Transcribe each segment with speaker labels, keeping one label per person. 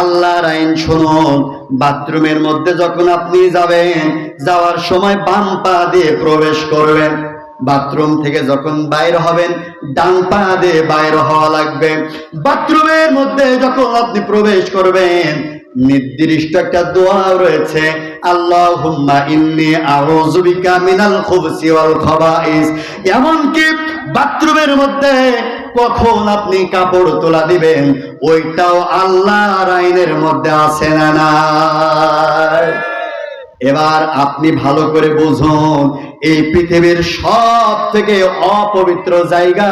Speaker 1: আল্লাহর আইন শুনুন। বাথরুমের মধ্যে যখন আপনি যাবেন, যাওয়ার সময় বাম পা দিয়ে প্রবেশ করবেন। বাথরুম থেকে যখন বাইর হবেন, ডান পা দিয়ে বাইর হওয়া লাগবে। বাথরুমের মধ্যে যখন আপনি প্রবেশ করবেন, নির্দিষ্ট একটা দোয়া রয়েছে, আল্লাহুম্মা ইন্নী আউযু বিকা মিনাল খুবসি ওয়াল খাবাইস। এমনকি বাথরুমের মধ্যে কখন আপনি কাপড় তোলা দিবেন? ওইটাও আল্লাহ আইনের মধ্যে আছে না না এবার আপনি ভালো করে বুঝুন এই পৃথিবীর সব থেকে অপবিত্র জায়গা,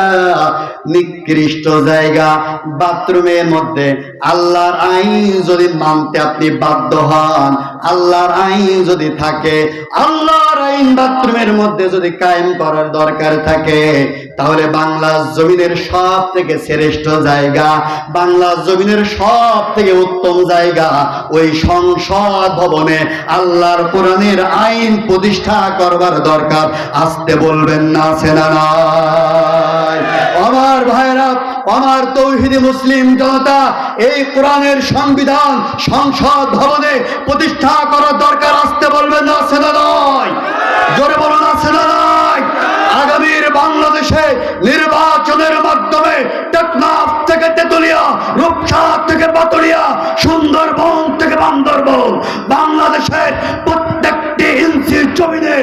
Speaker 1: নিকৃষ্ট জায়গা, বাথরুমের মধ্যে। আল্লাহর আইন যদি মানতে আপনি বাধ্য হন, আল্লাহর আইন যদি থাকে, আল্লাহর আইন বাথরুমের মধ্যে যদি কায়েম করার দরকার থাকে, তাহলে বাংলা জমিনের সব থেকে শ্রেষ্ঠ জায়গা বাংলা জমিনের সব থেকে উত্তম জায়গা ওই সংসদ ভবনে আল্লাহর কোরআনের আইন প্রতিষ্ঠা করবার দরকার। আসতে বলবেন না আমার ভাইরা আমার তৌহিদি মুসলিম জনতা, এই কোরআনের সংবিধান, সংসদ ভবনে প্রতিষ্ঠা করার দরকার, আসতে বলবেন না সেনা নয় জোরে বলুন না নাই। আগামীর বাংলাদেশে নির্বাচনের মাধ্যমে জমিনে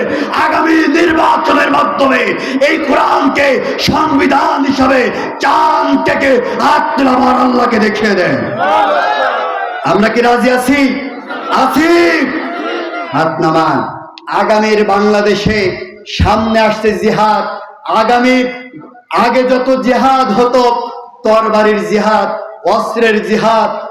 Speaker 1: আগামী নির্বাচনের মাধ্যমে এই কোরআনকে সংবিধান হিসাবে চাঁদ থেকে হাত আমার আল্লাহকে দেখিয়ে দেন। আমরা কি রাজি আছি? আছি। হাত নামান। আগামীর বাংলাদেশে সামনে আসছে জিহাদ। আগামী, আগে যত জিহাদ হতো, তরবারির জিহাদ, অস্ত্রের জিহাদ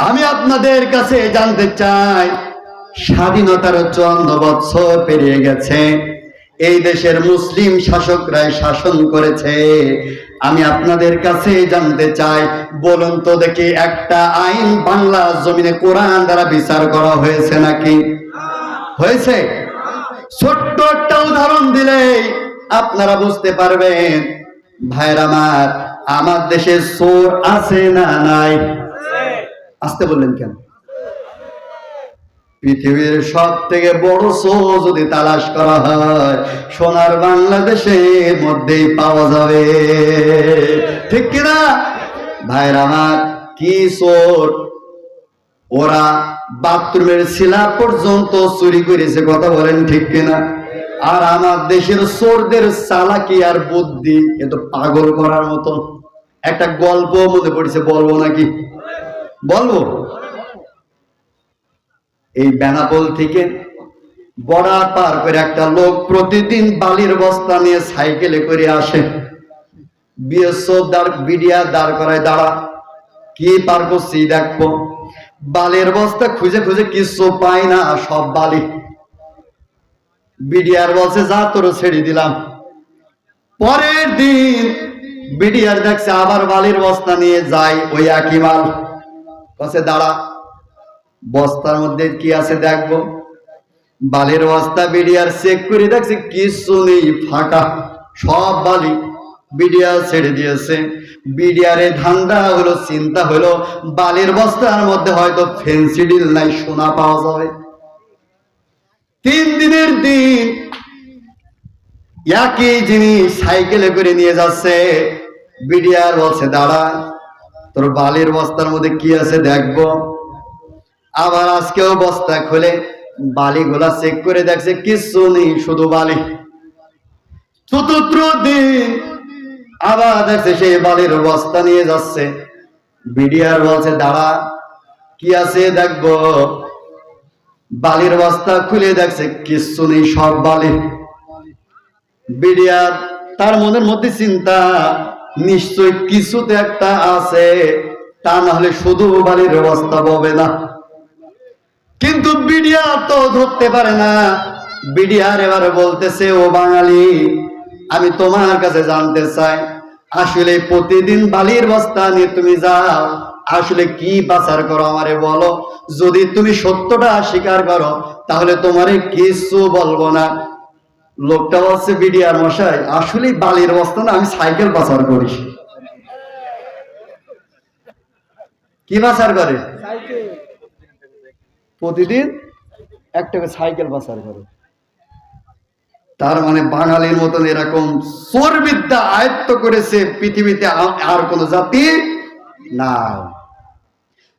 Speaker 1: আমি আপনাদের কাছে জানতে চাই, স্বাধীনতার চন্দ্র বৎসর পেরিয়ে গেছে। এই দেশের মুসলিম শাসকরাই শাসন করেছে। আমি আপনাদের কাছে জানতে চাই, বলুন তো দেখি একটা আইন বাংলা জমিনে কোরআন দ্বারা বিচার করা হয়েছে নাকি? হয়েছে। ছোট্ট একটা উদাহরণ দিলেই আপনারা বুঝতে পারবেন। ভাইয়ের আমার আমার দেশে চোর আছে না নাই? আসতে বললেন কেন? পৃথিবীর সব থেকে বড় শো যদি তালাশ করা হয়, সোনার বাংলাদেশের মধ্যেই পাওয়া যাবে। ঠিক কিনা ভাইরা আমার, কি চোর? ওরা বাথরুমের শিলা পর্যন্ত চুরি করেছে, কথা বলেন ঠিক কিনা আর আমার দেশের চোরদের চালাকি আর বুদ্ধি এ তো পাগল করার মতন একটা গল্প মনে পড়েছে, বলব নাকি? বলব? এই বেনাপোল থেকে বর্ডার পার করে একটা লোক প্রতিদিন বালির বস্তা নিয়ে সাইকেলে করে আসে। দাঁড়, বিডিয়া দাঁড় করায়, দাঁড়া, কি পার করছি দেখব বালির বস্তা খুঁজে খুঁজে কিছু পাই না, সব বালি। বিডিআর বলছে, যা তোর ছেড়ে দিলাম। পরের দিন বিডিআর দেখছে আবার বালির বস্তা নিয়ে যায় ওই একই মাল। কাছে দাঁড়া, বস্তার মধ্যে কি আছে দেখব? বালির বস্তা বিডিআর চেক করে দেখছে, কিছু নেই, ফাঁকা, সব বালি বিডিআর ছেড়ে দিয়েছে। বিডিআরে ধান্দা হলো, চিন্তা হলো, বালির বস্তার মধ্যে হয়তো ফেন্সিডিল নাই, সোনা পাওয়া যাবে। তিন দিনের দিন একই জিনিস সাইকেলে করে নিয়ে যাচ্ছে। বিডিআর বলছে, দাঁড়া, তোর বালির বস্তার মধ্যে কি আছে দেখব। আবার আজকেও বস্তা খুলে বালি বালিগুলা চেক করে দেখছে কিছু নেই, শুধু বালি। চতুর্থ দিন আবার দেখছে, সেই বালির বস্তা নিয়ে যাচ্ছে। বিডিআর বলছে, দাঁড়া, কি আছে দেখব? বালির বস্তা খুলে দেখছে কিচ্ছু নেই, সব বালি। বিডিআর তার মনের মধ্যে চিন্তা, নিশ্চয় কিছুতে একটা আছে, তা না হলে শুধু বালির ব্যবস্থা হবে না। কিন্তু বিডিয়া তো ধরতে পারে না। বিডিআর এবারে বলতেছে, ও বাঙালি, আমি তোমার কাছে জানতে চাই। আসলে প্রতিদিন বালির বস্তা নিয়ে তুমি যাও। আসলে কি পাচার করো আমারে বলো? যদি তুমি সত্যটা স্বীকার করো তাহলে তোমারে কিছু বলব না। লোকটা বলছে বিডিআর মশাই আসলে বালির বস্তা না আমি সাইকেল পাচার করি। কি পাচার করে? প্রতিদিন একটা সাইকেল পাচার করে। তার মানে বাঙালির মতন এরকম চোর বিদ্যা আয়ত্ত করেছে পৃথিবীতে আর কোন জাতি না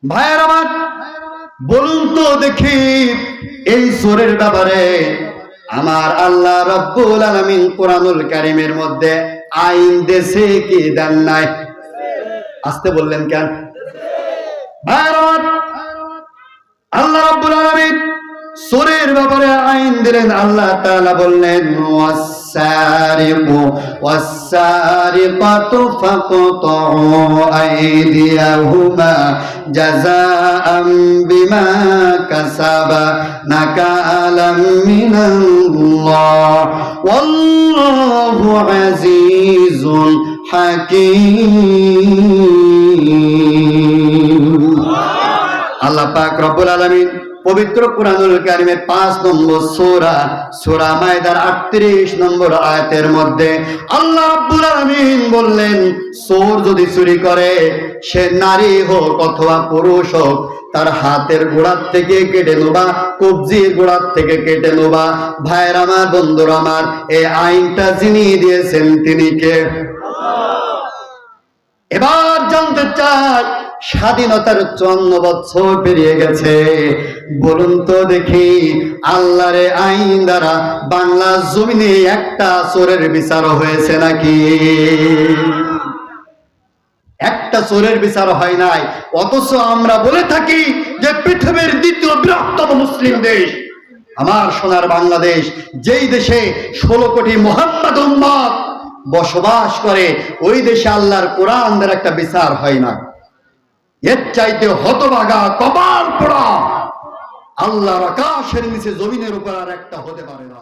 Speaker 1: ভাইয়ের আমার বলুন তো দেখি এই চোরের ব্যাপারে আমার আল্লাহ রব্বুল আলামিন কোরআনুল কারিমের মধ্যে আইন দেশে কি দেন নাই? আসতে বললেন কেন? ভাইয়ের আল্লাহ রাব্বুল আলামিন সূরের ব্যাপারে আইন দিলেন, আল্লাহ তাআলা বললেন, ওয়াস-সারিকু, ওয়াস-সারিকাতু ফাকতাউ আইদিয়াহুমা জাযাআম বিমা কাসাবা নাকালাম মিনাল্লাহ। ওয়াল্লাহু হাকীম। আল্লাহ পাক রব্বুল আলামিন পবিত্র কোরআনুল কারিমের পাঁচ নম্বর সূরা সূরা মায়দার 38 নম্বর আয়াতের মধ্যে আল্লাহ রাব্বুল আলামিন বললেন, চোর যদি চুরি করে, সে নারী হোক অথবা পুরুষ হোক, তার হাতের গোড়ার থেকে কেটে নেবা, কবজির গোড়ার থেকে কেটে নেবা। ভাইয়ের আমার, বন্ধুর আমার, এই আইনটা যিনি দিয়েছেন তিনি কে? এবার জানতে চাই স্বাধীনতার চন্ন বছর পেরিয়ে গেছে। বলুন তো দেখি, আল্লাহরে আইন দ্বারা বাংলা জমিনে একটা চোরের বিচার হয়েছে নাকি? একটা চোরের বিচার হয় নাই। অথচ আমরা বলে থাকি যে পৃথিবীর দ্বিতীয় বৃহত্তম মুসলিম দেশ, আমার সোনার বাংলাদেশ, যেই দেশে ষোলো কোটি মোহাম্মদ বসবাস করে, ওই দেশে আল্লাহর কোরআনদের একটা বিচার হয় না এর চাইতে হতভাগা কপাল পোড়া। আল্লাহর আকাশের নিচে জমিনের উপর আর একটা হতে পারে না।